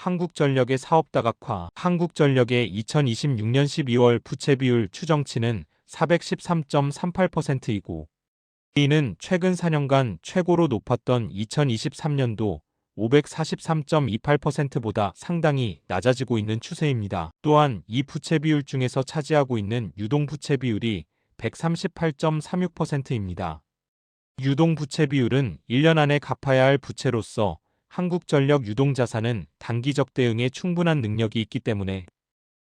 한국전력의 사업 다각화, 한국전력의 2026년 12월 부채 비율 추정치는 413.38%이고 이는 최근 4년간 최고로 높았던 2023년도 543.28%보다 상당히 낮아지고 있는 추세입니다. 또한 이 부채 비율 중에서 차지하고 있는 유동 부채 비율이 138.36%입니다. 유동 부채 비율은 1년 안에 갚아야 할 부채로서 한국전력 유동자산은 단기적 대응에 충분한 능력이 있기 때문에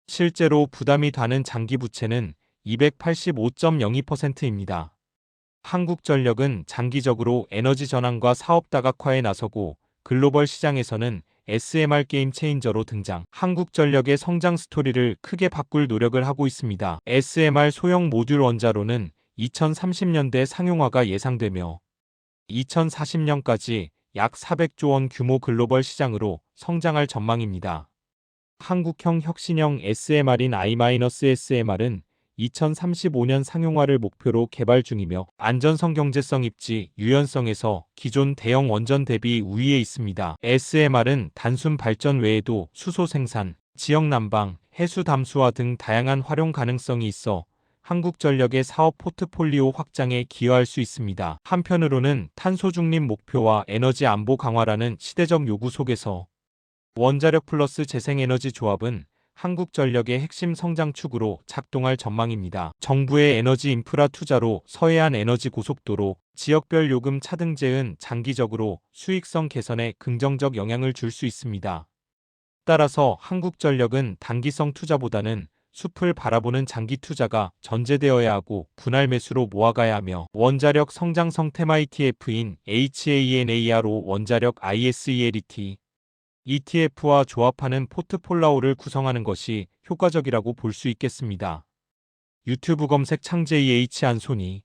실제로 부담이 가는 장기 부채는 285.02%입니다. 한국전력은 장기적으로 에너지 전환과 사업 다각화에 나서고 글로벌 시장에서는 SMR 게임 체인저로 등장. 한국전력의 성장 스토리를 크게 바꿀 노력을 하고 있습니다. SMR 소형 모듈 원자로는 2030년대 상용화가 예상되며 2040년까지 약 400조 원 규모 글로벌 시장으로 성장할 전망입니다. 한국형 혁신형 SMR인 I-SMR은 2035년 상용화를 목표로 개발 중이며 안전성 경제성 입지 유연성에서 기존 대형 원전 대비 우위에 있습니다. SMR은 단순 발전 외에도 수소 생산, 지역 난방, 해수 담수화 등 다양한 활용 가능성이 있어 한국전력의 사업 포트폴리오 확장에 기여할 수 있습니다. 한편으로는 탄소 중립 목표와 에너지 안보 강화라는 시대적 요구 속에서 원자력 플러스 재생에너지 조합은 한국전력의 핵심 성장축으로 작동할 전망입니다. 정부의 에너지 인프라 투자로 서해안 에너지 고속도로, 지역별 요금 차등제은 장기적으로 수익성 개선에 긍정적 영향을 줄 수 있습니다. 따라서 한국전력은 단기성 투자보다는 숲을 바라보는 장기 투자가 전제되어야 하고 분할 매수로 모아가야 하며 원자력 성장성 테마 ETF인 HANARO 원자력 ISELET ETF와 조합하는 포트폴라오를 구성하는 것이 효과적이라고 볼 수 있겠습니다. 유튜브 검색 창제 EH 안소니